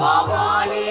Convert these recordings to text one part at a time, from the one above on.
பவானி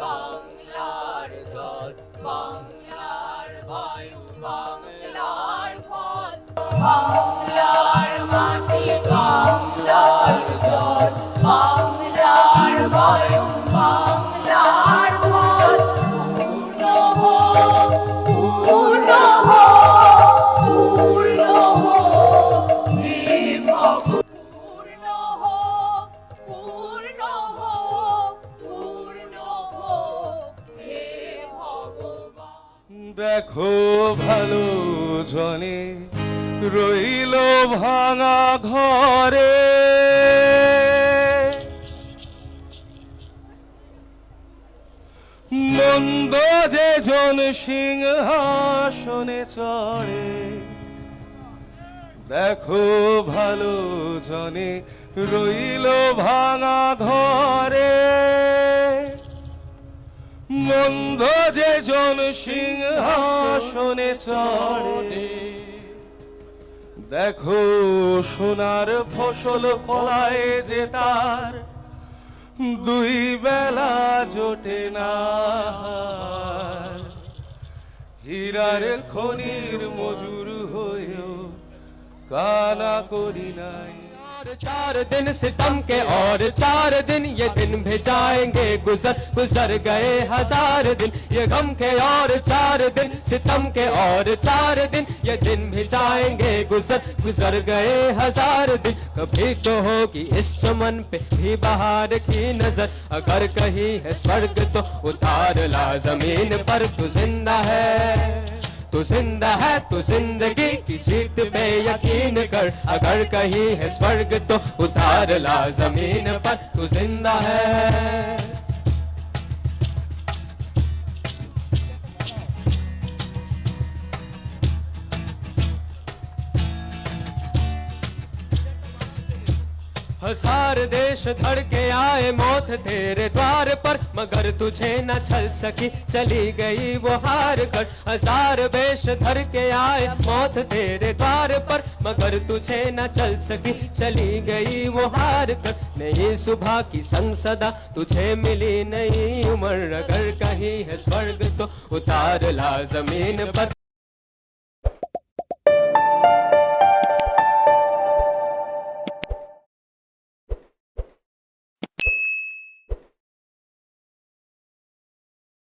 বাংলার জল বাংলার বায়ু বাংলার ফল বাংলার মাটি বাংলার জল বাংলার বায়ু বাংলার দেখো ভালো জনে, রইল ভাঙা ঘরে। মন্দ যে জন সিংহাসনে চড়ে, দেখো ভালো জনে, রইল ভাঙা ঘরে। মন্দ যে জন সিংহাসনে চড়ে। দেখো সোনার ফসল ফলায় যে তার, দুই বেলা জোটে না। হীরার খনির মজুর হয়েও কানা করি নাই। और चार दिन सितम के और चार दिन ये दिन भी जाएँगे गुजर गुजर गए हज़ार दिन। ये गम के और चार दिन सितम के और चार दिन ये दिन भी जाएँगे गुजर गुजर गए हज़ार दिन। कभी तो होगी इस चमन पे भी बाहर की नज़र। अगर कहीं है स्वर्ग तो उतार ला ज़मीन पर, तू ज़िंदा है। तू ज़िंदा है, तू ज़िंदगी की जीत पे यकीन कर। अगर कहीं है स्वर्ग तो उतार ला ज़मीन पर। तू ज़िंदा है। हज़ार देश धड़ के आए, मौत तेरे द्वार पर। मगर तुझे न छल सकी, चली गई वो हार कर हज़ार वेश धर के आए, मौत तेरे द्वार पर। मगर तुझे न चल सकी, चली गई वो हार कर नई सुबह की संसदा तुझे मिली नई उम्र। अगर कहीं है स्वर्ग तो उतार ला ज़मीन पर।